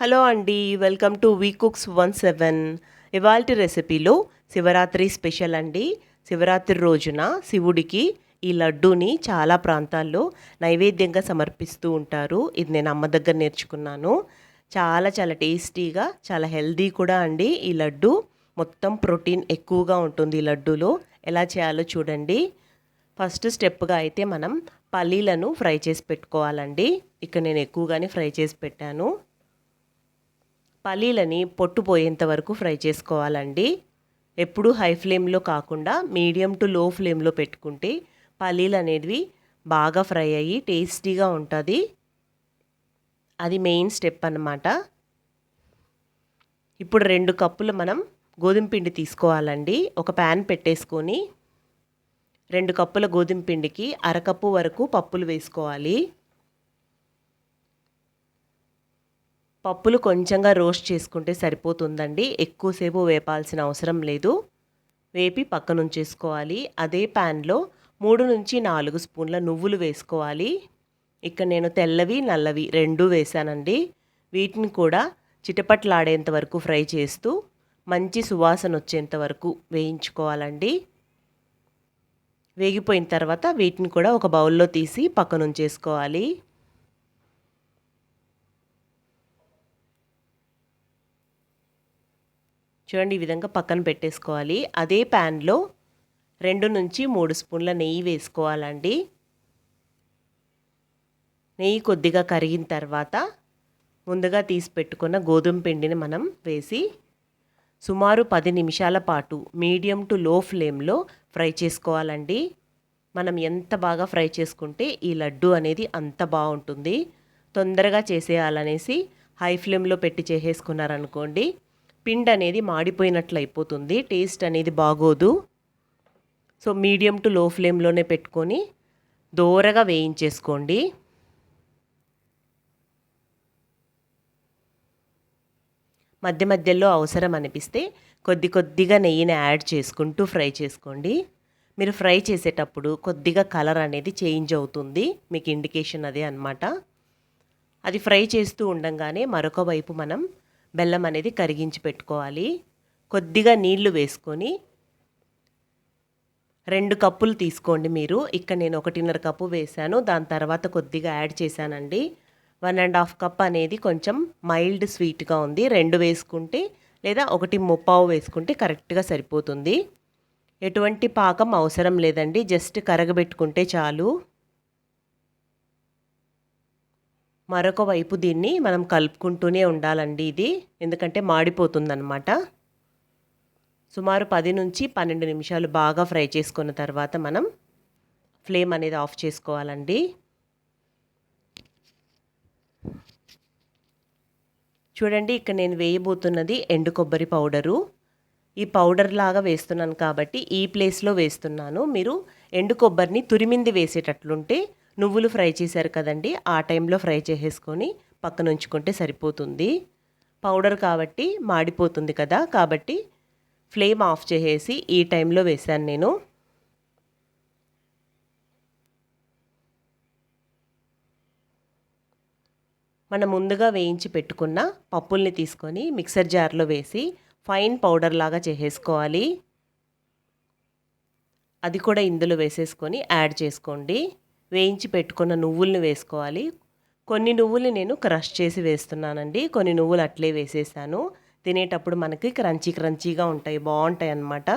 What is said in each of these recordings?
Hello అండి welcome to V cooks one seven. ఇవాల్టి రెసిపీలో శివరాత్రి స్పెషల్ అండి. శివరాత్రి రోజున శివుడికి ఈ లడ్డూని చాలా ప్రాంతాల్లో నైవేద్యంగా సమర్పిస్తూ ఉంటారు. ఇది నేను అమ్మ దగ్గర నేర్చుకున్నాను. చాలా చాలా టేస్టీగా చాలా హెల్దీ కూడా అండి ఈ లడ్డు. మొత్తం ప్రోటీన్ ఎక్కువగా ఉంటుంది ఈ లడ్డూలో. ఎలా చేయాలో చూడండి. ఫస్ట్ స్టెప్గా అయితే మనం పల్లీలను ఫ్రై చేసి పెట్టుకోవాలండి. ఇక్కడ నేను ఎక్కువగానే ఫ్రై చేసి పెట్టాను. పల్లీలని పొట్టు పోయేంత వరకు ఫ్రై చేసుకోవాలండి. ఎప్పుడూ హై ఫ్లేమ్లో కాకుండా మీడియం టు లో ఫ్లేమ్లో పెట్టుకుంటే పల్లీలు అనేవి బాగా ఫ్రై అయ్యి టేస్టీగా ఉంటుంది. అది మెయిన్ స్టెప్ అన్నమాట. ఇప్పుడు రెండు కప్పులు మనం గోధుమ పిండి తీసుకోవాలండి. ఒక ప్యాన్ పెట్టేసుకొని రెండు కప్పుల గోధుమ పిండికి అరకప్పు వరకు పప్పులు వేసుకోవాలి. పప్పులు కొంచెంగా రోస్ట్ చేసుకుంటే సరిపోతుందండి. ఎక్కువసేపు వేపాల్సిన అవసరం లేదు. వేపి పక్కన ఉంచేసుకోవాలి. అదే ప్యాన్లో మూడు నుంచి నాలుగు స్పూన్ల నువ్వులు వేసుకోవాలి. ఇక్కడ నేను తెల్లవి నల్లవి రెండు వేసానండి వీటిని కూడా చిటపట్లాడేంత వరకు ఫ్రై చేస్తూ మంచి సువాసన వచ్చేంత వరకు వేయించుకోవాలండి. వేగిపోయిన తర్వాత వీటిని కూడా ఒక బౌల్లో తీసి పక్కన చూడండి ఈ విధంగా పక్కన పెట్టేసుకోవాలి. అదే ప్యాన్లో రెండు నుంచి మూడు స్పూన్ల నెయ్యి వేసుకోవాలండి. నెయ్యి కొద్దిగా కరిగిన తర్వాత ముందుగా తీసి పెట్టుకున్న గోధుమ పిండిని మనం వేసి సుమారు పది నిమిషాల పాటు మీడియం టు లో ఫ్లేమ్లో ఫ్రై చేసుకోవాలండి. మనం ఎంత బాగా ఫ్రై చేసుకుంటే ఈ లడ్డు అనేది అంత బాగుంటుంది. తొందరగా చేసేయాలనేసి హై ఫ్లేమ్లో పెట్టి చేసేసుకున్నారనుకోండి పిండి అనేది మాడిపోయినట్లు అయిపోతుంది టేస్ట్ అనేది బాగోదు. సో మీడియం టు లో ఫ్లేమ్లోనే పెట్టుకొని దోరగా వేయించేసుకోండి. మధ్య మధ్యలో అవసరం అనిపిస్తే కొద్ది కొద్దిగా నెయ్యిని యాడ్ చేసుకుంటూ ఫ్రై చేసుకోండి. మీరు ఫ్రై చేసేటప్పుడు కొద్దిగా కలర్ అనేది చేంజ్ అవుతుంది మీకు ఇండికేషన్ అదే అనమాట అది ఫ్రై చేస్తూ ఉండంగానే మరొక వైపు మనం బెల్లం అనేది కరిగించి పెట్టుకోవాలి. కొద్దిగా నీళ్ళు వేసుకొని రెండు కప్పులు తీసుకోండి మీరు. ఇక్కడ నేను ఒకటిన్నర కప్పు వేశాను. దాని తర్వాత కొద్దిగా యాడ్ చేశానండి. వన్ అండ్ హాఫ్ కప్ అనేది కొంచెం మైల్డ్ స్వీట్గా ఉంది. రెండు వేసుకుంటే లేదా ఒకటి ముప్పావు వేసుకుంటే కరెక్ట్గా సరిపోతుంది. ఎటువంటి పాకం అవసరం లేదండి. జస్ట్ కరగబెట్టుకుంటే చాలు. మరొక వైపు దీన్ని మనం కలుపుకుంటూనే ఉండాలండి ఇది. ఎందుకంటే మాడిపోతుందన్నమాట. సుమారు పది నుంచి పన్నెండు నిమిషాలు బాగా ఫ్రై చేసుకున్న తర్వాత మనం ఫ్లేమ్ అనేది ఆఫ్ చేసుకోవాలండి. చూడండి ఇక్కడ నేను వేయబోతున్నది ఎండు కొబ్బరి పౌడరు. ఈ పౌడర్ లాగా వేస్తున్నాను కాబట్టి ఈ ప్లేస్లో వేస్తున్నాను. మీరు ఎండు కొబ్బరిని తురిమింది వేసేటట్లుంటే నువ్వులు ఫ్రై చేశారు కదండి ఆ టైంలో ఫ్రై చేసేసుకొని పక్కన ఉంచుకుంటే సరిపోతుంది. పౌడర్ కాబట్టి మాడిపోతుంది కదా కాబట్టి ఫ్లేమ్ ఆఫ్ చేసేసి ఈ టైంలో వేశాను నేను. మనం ముందుగా వేయించి పెట్టుకున్న పప్పుల్ని తీసుకొని మిక్సర్ జార్లో వేసి ఫైన్ పౌడర్ లాగా చేసేసుకోవాలి. అది కూడా ఇందులో వేసేసుకొని యాడ్ చేసుకోండి. వేయించి పెట్టుకున్న నువ్వుల్ని వేసుకోవాలి. కొన్ని నువ్వుల్ని నేను క్రష్ చేసి వేస్తున్నానండి. కొన్ని నువ్వులు అట్లే వేసేసాను. తినేటప్పుడు మనకి క్రంచీ క్రంచీగా ఉంటాయి. బాగుంటాయి అన్నమాట.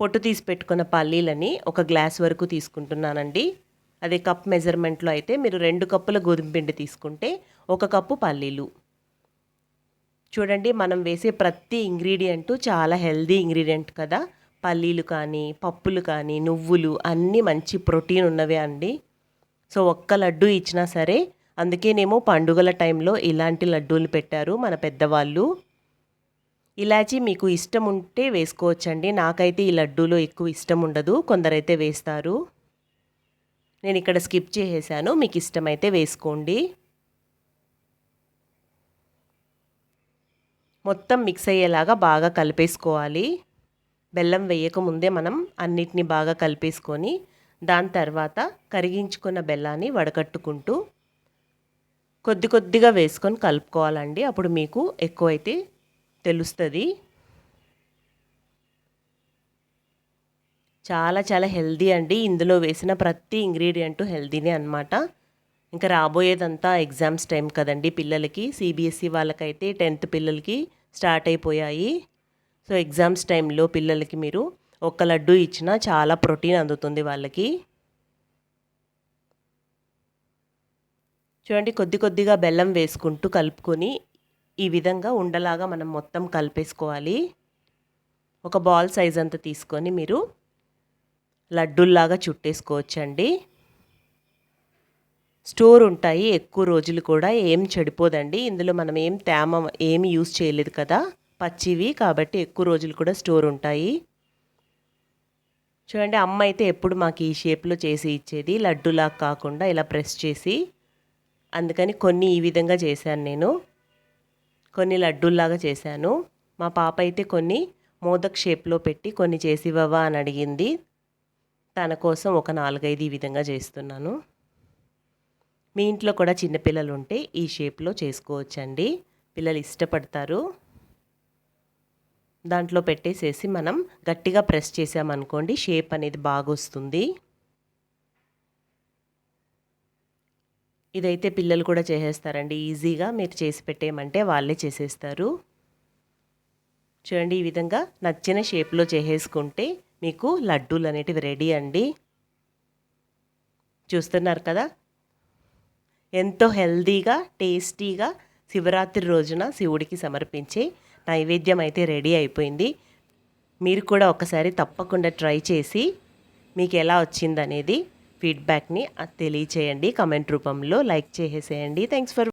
పొట్టు తీసి పెట్టుకున్న పల్లీలని ఒక గ్లాస్ వరకు తీసుకుంటున్నానండి. అదే కప్ మెజర్మెంట్లో అయితే మీరు రెండు కప్పుల గోధుమ పిండి తీసుకుంటే ఒక కప్పు పల్లీలు. చూడండి మనం వేసే ప్రతి ఇంగ్రీడియంటు చాలా హెల్దీ ఇంగ్రీడియంట్ కదా. పల్లీలు కానీ పప్పులు కానీ నువ్వులు అన్నీ మంచి ప్రోటీన్ ఉన్నవే అండి. సో ఒక్క లడ్డు ఇచ్చినా సరే అందుకేనేమో పండుగల టైంలో ఇలాంటి లడ్డూలు పెట్టారు మన పెద్దవాళ్ళు. ఇలాచి మీకు ఇష్టం ఉంటే వేసుకోవచ్చండి. నాకైతే ఈ లడ్డూలో ఎక్కువ ఇష్టం ఉండదు. కొందరైతే వేస్తారు. నేను ఇక్కడ స్కిప్ చేసేసాను. మీకు ఇష్టమైతే వేసుకోండి. మొత్తం మిక్స్ అయ్యేలాగా బాగా కలిపేసుకోవాలి. బెల్లం వేయకముందే మనం అన్నిటిని బాగా కలిపేసుకొని దాని తర్వాత కరిగించుకున్న బెల్లాన్ని వడకట్టుకుంటూ కొద్ది కొద్దిగా వేసుకొని కలుపుకోవాలండి. అప్పుడు మీకు ఎక్కువైతే తెలుస్తుంది. చాలా చాలా హెల్దీ అండి. ఇందులో వేసిన ప్రతి ఇంగ్రీడియంట్ హెల్దీనే అనమాట ఇంకా రాబోయేదంతా ఎగ్జామ్స్ టైం కదండి పిల్లలకి. సిబిఎస్సి వాళ్ళకైతే టెన్త్ పిల్లలకి స్టార్ట్ అయిపోయాయి. సో ఎగ్జామ్స్ టైంలో పిల్లలకి మీరు ఒక్క లడ్డు ఇచ్చినా చాలా ప్రోటీన్ అందుతుంది వాళ్ళకి. చూడండి కొద్ది కొద్దిగా బెల్లం వేసుకుంటూ కలుపుకొని ఈ విధంగా ఉండలాగా మనం మొత్తం కలిపేసుకోవాలి. ఒక బాల్ సైజ్ అంతా తీసుకొని మీరు లడ్డూల్లాగా చుట్టేసుకోవచ్చండి. స్టోర్ ఉంటాయి ఎక్కువ రోజులు కూడా ఏం చెడిపోదండి. ఇందులో మనం ఏం తేమ ఏమి యూస్ చేయలేదు కదా. పచ్చివి కాబట్టి ఎక్కువ రోజులు కూడా స్టోర్ ఉంటాయి. చూడండి అమ్మ అయితే ఎప్పుడు మాకు ఈ షేప్లో చేసి ఇచ్చేది. లడ్డులా కాకుండా ఇలా ప్రెస్ చేసి. అందుకని కొన్ని ఈ విధంగా చేశాను నేను. కొన్ని లడ్డూల్లాగా చేశాను. మా పాప అయితే కొన్ని మోదక్ షేప్లో పెట్టి కొన్ని చేసివ్వవా అని అడిగింది. తన కోసం ఒక నాలుగైదు ఈ విధంగా చేస్తున్నాను. మీ ఇంట్లో కూడా చిన్నపిల్లలు ఉంటే ఈ షేప్లో చేసుకోవచ్చండి. పిల్లలు ఇష్టపడతారు. దాంట్లో పెట్టేసేసి మనం గట్టిగా ప్రెస్ చేసామనుకోండి షేప్ అనేది బాగా వస్తుంది ఇదైతే పిల్లలు కూడా చేసేస్తారండి. ఈజీగా మీరు చేసి పెట్టేయమంటే వాళ్ళే చేసేస్తారు. చూడండి ఈ విధంగా నచ్చిన షేప్లో చేసేసుకుంటే మీకు లడ్డూలు అనేటివి రెడీ అండి. చూస్తున్నారు కదా? ఎంతో హెల్దీగా టేస్టీగా శివరాత్రి రోజున శివుడికి సమర్పించే నైవేద్యం అయితే రెడీ అయిపోయింది. మీరు కూడా ఒకసారి తప్పకుండా ట్రై చేసి మీకు ఎలా వచ్చిందనేది ఫీడ్బ్యాక్ని తెలియచేయండి. కమెంట్ రూపంలో లైక్ చేసేసేయండి. Thanks for